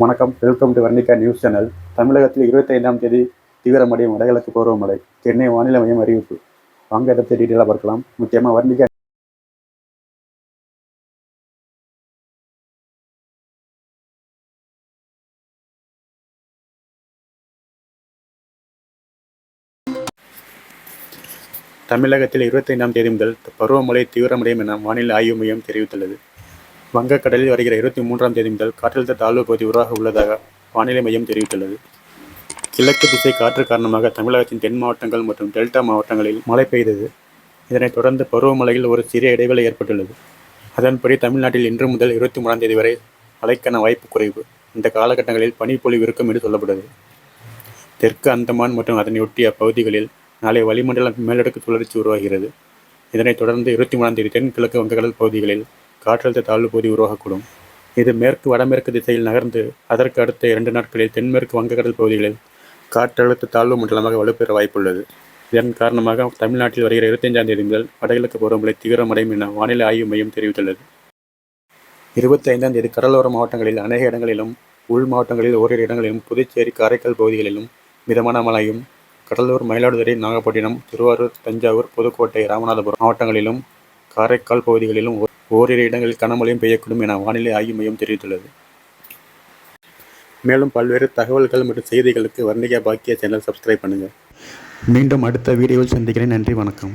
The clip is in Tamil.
வணக்கம். Welcome to Varnika news channel தமிழகத்தில் இருபத்தைந்தாம் தேதி தீவிரமடையும் வடகிழக்கு பருவமழை சென்னை வானிலை மையம் அறிவிப்பு. வாங்க இதை பற்றி டீட்டெயிலாக பார்க்கலாம். முக்கியமாக வர்ணிகா தமிழகத்தில் இருபத்தைந்தாம் தேதி முதல் பருவமழை தீவிரமடையும் என வானிலை ஆய்வு மையம் தெரிவித்துள்ளது. வங்கக்கடலில் வருகிற இருபத்தி மூன்றாம் தேதி முதல் காற்றழுத்த தாழ்வு பகுதி உருவாக உள்ளதாக வானிலை மையம் தெரிவித்துள்ளது. கிழக்கு திசை காற்று காரணமாக தமிழகத்தின் தென் மாவட்டங்கள் மற்றும் டெல்டா மாவட்டங்களில் மழை பெய்தது. இதனைத் தொடர்ந்து பருவமழையில் ஒரு சிறிய இடைவெளி ஏற்பட்டுள்ளது. அதன்படி தமிழ்நாட்டில் இன்று முதல் இருபத்தி மூணாம் தேதி வரை மழைக்கான வாய்ப்பு குறைவு. இந்த காலகட்டங்களில் பனிப்பொழிவு இருக்கும் என்று சொல்லப்படுது. தெற்கு அந்தமான் மற்றும் அதனையொட்டிய பகுதிகளில் நாளை வளிமண்டல மேலடுக்கு சுழற்சி உருவாகிறது. இதனைத் தொடர்ந்து இருபத்தி மூணாம் தேதி தென்கிழக்கு வங்கக்கடல் பகுதிகளில் காற்றழுத்த தாழ்வு பகுதி உருவாகக்கூடும். இது மேற்கு வடமேற்கு திசையில் நகர்ந்து அதற்கு அடுத்த இரண்டு நாட்களில் தென்மேற்கு வங்கக்கடல் பகுதிகளில் காற்றழுத்த தாழ்வு மண்டலமாக வலுப்பெற வாய்ப்புள்ளது. இதன் காரணமாக தமிழ்நாட்டில் வருகிற இருபத்தஞ்சாம் தேதி முதல் வடகிழக்கு பருவமழை தீவிரமடையும் என வானிலை ஆய்வு மையம் தெரிவித்துள்ளது. இருபத்தி ஐந்தாம் தேதி கடலோர மாவட்டங்களில் அநேக இடங்களிலும் உள் மாவட்டங்களில் ஓரிரு இடங்களிலும் புதுச்சேரி காரைக்கால் பகுதிகளிலும் மிதமான மழையும் கடலூர் மயிலாடுதுறை நாகப்பட்டினம் திருவாரூர் தஞ்சாவூர் புதுக்கோட்டை ராமநாதபுரம் மாவட்டங்களிலும் காரைக்கால் பகுதிகளிலும் ஓரிரு இடங்களில் கனமழையும் பெய்யக்கூடும் என வானிலை ஆய்வு மையம் தெரிவித்துள்ளது. மேலும் பல்வேறு தகவல்கள் மற்றும் செய்திகளுக்கு வர்ணிகா பாக்கிய சேனல் சப்ஸ்கிரைப் பண்ணுங்கள் மீண்டும் அடுத்த வீடியோவில் சந்திக்கிறேன். நன்றி வணக்கம்.